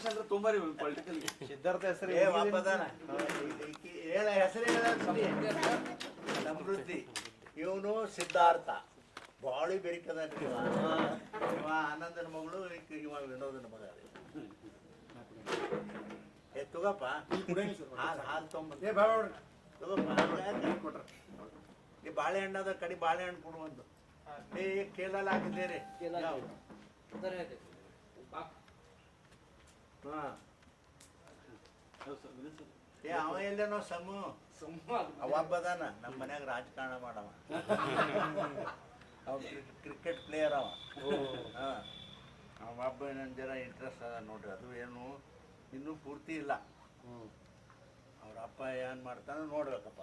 ಅಂದ್ರೆ ತುಂಬಾ ರೀ ಪೊಲಿಟಿಕಲ್ ಸಿದ್ಧಾರ್ಥ ಹೆಸರು ಹೇಳ ಹೆಸರು ಸಮೃದ್ಧಿ ಇವನು ಸಿದ್ಧಾರ್ಥ. ಬಾಳಿ ಬೆರಿಕದ ಇವ ಆನಂದನ ಮಗಳು ಇವ ವಿನೋದನ ಮಗ ರೀ ಏ ತಗೋಪ್ಪ. ಹಾಲು ಹಾಲು ತಗೋಪ್ಪ. ಈ ಬಾಳೆಹಣ್ಣದ ಕಡಿ ಬಾಳೆಹಣ್ಣು ಕೊಡುವಂದು ಏ ಕೇಳಲ್ಲ ಹಾಕಿದ್ದೀರಿ ಹಾ ಏ ಅವ ಎಲ್ಲೇನೋ ಸಮು. ಅವ ಹಬ್ಬದಾನ. ನಮ್ಮ ಮನ್ಯಾಗ ರಾಜಕಾರಣ ಮಾಡವ. ಅವ ಕ್ರಿಕೆಟ್ ಪ್ಲೇಯರ್ ಅವ. ಅವಬ್ಬ ಅವ ಹಬ್ಬ ಜರ ಇಂಟ್ರೆಸ್ಟ್ ಅದ ನೋಡ್ರಿ. ಅದು ಏನು ಇನ್ನೂ ಪೂರ್ತಿ ಇಲ್ಲ. ಅವ್ರ ಅಪ್ಪ ಏನು ಮಾಡ್ತಾನೆ ನೋಡ್ಬೇಕಪ್ಪ.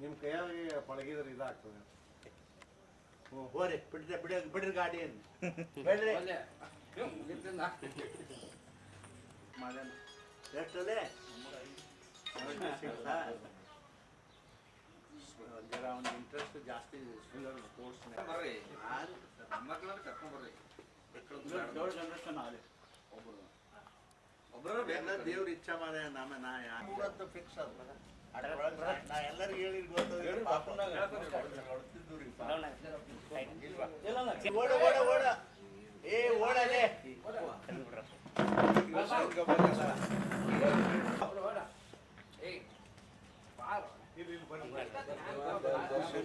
ನಿಮ್ ಕೈಯಾಗಿ ಪಳಗಿದ್ರೆ ಇದಾಗ್ತದೆ. ಹೋರಿ ಬಿಡ್ರಿ ಬಿಡ ಬಿಡ್ರಿ ಗಾಡಿಯನ್ನು. ಬಿಡ್ರಿ. ಮಾಡ್ಯಾನ ಎಷ್ಟಲ್ಲೇ ಜರ ಅವನ ಇಂಟ್ರೆಸ್ಟ್ ಜಾಸ್ತಿ ಸ್ಪೋರ್ಟ್ಸ್ ಜನರೇಷನ್ ಒಬ್ಬರು ಎಲ್ಲ ದೇವ್ರ ಇಚ್ಛಾ ಮಾಡ ನಮ್ಮ ನಾ ಯಾರು ಫಿಕ್ಸ್ ಅದ ನಾ ಎಲ್ಲರಿಗೂ ಹೇಳಿ ಗೊತ್ತದ ಓಡ ಓಡ ಓಡ ಏ ಓಡಲೇ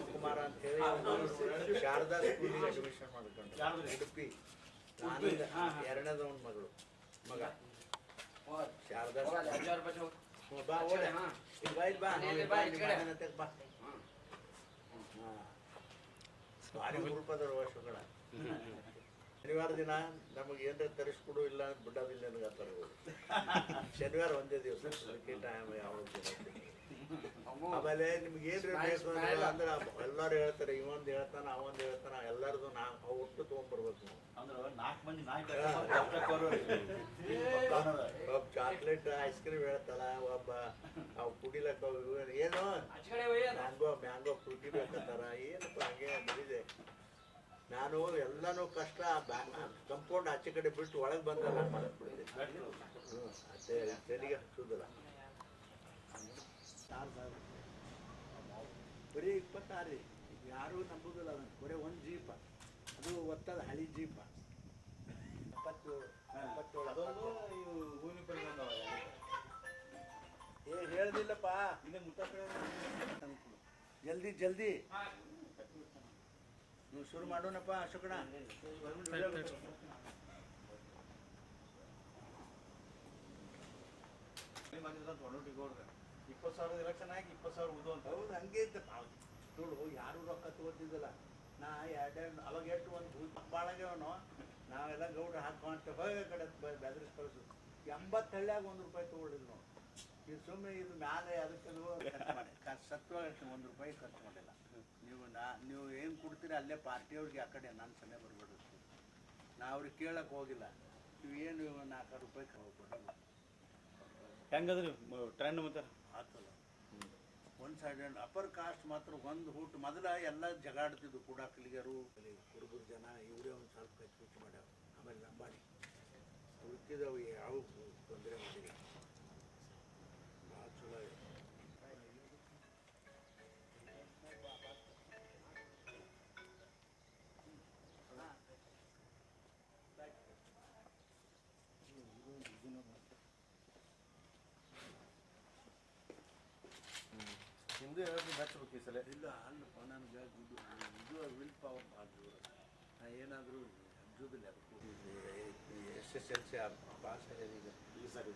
ಕುಮಾರ ಅಂತ ಹೇಳಿ ಶಾರದಾ ಸ್ಕೂಲಿಗೆ ಅಡ್ಮಿಷನ್ ಮಾಡ್ಕೊಂಡು ಉಡುಪಿ ನಾನು ಎರಡನೇದವನ್ ಮಗಳು ಮಗ ಶಾರದಾ. ಬಾ ಓಡ ಬಾ ಬಾ. ಭಾರಿ ಹುರುಪದರ ವರ್ಷಗಳ ಶನಿವಾರ ದಿನ ನಮಗೆ ಏನ್ರ ತರಿಸ್ಕೊಡು ಇಲ್ಲ ಅಂತ ಬಿಡೋದಿಲ್ಲ ನನಗೆ ಶನಿವಾರ ಒಂದೇ ದಿವಸ ಅದಕ್ಕೆ ಟೈಮ್ ಯಾವ ಆಮೇಲೆ ನಿಮ್ಗೆ ಏನು ಬೇಕು ಅಂದ್ರೆ ಅಂದ್ರೆ ಎಲ್ಲರೂ ಹೇಳ್ತಾರೆ ಇವೊಂದು ಹೇಳ್ತಾನ ಅವೊಂದು ಹೇಳ್ತಾನ ಎಲ್ಲರದು ನಾ ಅವು ಒಟ್ಟು ತೊಗೊಂಡ್ಬರ್ಬೇಕು ನಾವು. ಅಂದ್ರೆ ನಾಲ್ಕು ಮಂದಿ ನಾಲ್ಕು ಒಬ್ಬ ಚಾಕ್ಲೇಟ್ ಐಸ್ ಕ್ರೀಮ್ ಹೇಳ್ತಾರ ಒಬ್ಬ ಅವು ಕುಡಿಲಕ್ಕ ಏನು. ಮ್ಯಾಂಗೋ ಮ್ಯಾಂಗೋ ಫ್ರೂಟಿ ಬೇಕಂತಾರ ಏನು ನಾನು ಎಲ್ಲಾನು ಕಷ್ಟ ಕಂಪೌಂಡ್ ಆಚೆ ಕಡೆ ಬಿಟ್ಟು ಒಳಗೆ ಬಂದಲ್ಲ ತೆರಿಗೆ ಹಚ್ಚುದಿಲ್ಲ. ಬರೀ ಇಪ್ಪತ್ತಾರು ರೀ ಯಾರೂ ನಂಬುದಿಲ್ಲ ಅದನ್ನು. ಬರೀ ಒಂದು ಜೀಪ. ಅದು ಒತ್ತದ ಹಳಿ ಜೀಪ. ಎಪ್ಪತ್ತು ಏ ಹೇಳ್ದಿಲ್ಲಪ್ಪ. ಇನ್ನು ಮುತ್ತ ಜಲ್ದಿ ಜಲ್ದಿ. ನೀವು ಶುರು ಮಾಡೋಣಪ್ಪ ಅಶೋಕಣ ಇಪ್ಪತ್ತು ಸಾವಿರದ ಎಲೆಕ್ಷನ್ ಆಗಿ ಇಪ್ಪತ್ತು ಸಾವಿರ ಉದು ಅಂತ. ಹೌದು ಹಂಗೆ ಇತ್ತು. ನೋಡು ಯಾರು ರೊಕ್ಕ ತಗೋತಿದ್ದಿಲ್ಲ. ನಾ ಎರಡೆರಡು ಅವಾಗ ಎಷ್ಟು ಒಂದು ಬಾಳಗ್ಯವನು ನಾವೆಲ್ಲ ಗೌಡ್ರ ಹಾಕೊಂತ ಹೋಗಿ ಕಡೆ ಬೆದರಿಸಿ ಕಳಿಸು. ಎಂಬತ್ತು ಹಳ್ಳಿಯಾಗ ಒಂದು ರೂಪಾಯಿ ತಗೊಳ್ಳಿಲ್ಲ ನಾವು ಇದು ಸುಮ್ಮನೆ ಇದು ಮ್ಯಾಲೆ ಅದಕ್ಕೆ ಮಾಡಿ. ಸತ್ವ ಒಂದು ರೂಪಾಯಿ ಖರ್ಚು ಮಾಡಿಲ್ಲ. ನೀವು ನಾ ನೀವು ಏನು ಕೊಡ್ತೀರಿ ಅಲ್ಲೇ ಪಾರ್ಟಿಯವ್ರಿಗೆ ಆ ಕಡೆ ನನ್ನ ಸನ್ನೆ ಬರ್ಬೇಡ್ರಿ. ನಾ ಅವ್ರಿಗೆ ಕೇಳಕ್ಕೆ ಹೋಗಿಲ್ಲ. ನೀವು ಏನು ನಾಲ್ಕು ರೂಪಾಯಿ ಕೊಡಲ್ಲ ಹೆಂಗದ್ರಿ ಟ್ರೆಂಡ್ ಮತ್ತೆ? ಆಗ್ತದ ಒಂದು ಸೈಡ್ ಅಪರ್ ಕಾಸ್ಟ್ ಮಾತ್ರ ಒಂದು ಹುಟ್ಟು ಮೊದಲ ಎಲ್ಲ ಜಗಾಡ್ತಿದ್ವು ಕೂಡ ಕಲಿಗರು. ಕುರುಬರ ಜನ ಇವರೇ ಒಂದು ಸ್ವಲ್ಪ ಹೆಚ್ಚು ಮಾಡ್ಯಾವ ಆಮೇಲೆ ಲಂಬಾಣಿ ಉಳ್ಕಿದವು ಯಾವ ಹೇಳಿದ್ರು ಹಚ್ಬೇಕು ಈ ಸಲ ಇಲ್ಲ ಅಲ್ಲಪ್ಪ ನನಗೆ ಇದು ಇದು ವಿಲ್ ಪವರ್ ಮಾಡಿದ್ರು ನಾನು ಏನಾದರೂ ಅಂಜೋದಿಲ್ಲ ಅದಕ್ಕೂ S S L C pass ಆಗಿದೆ ಈಗ ಈ ಸರಿ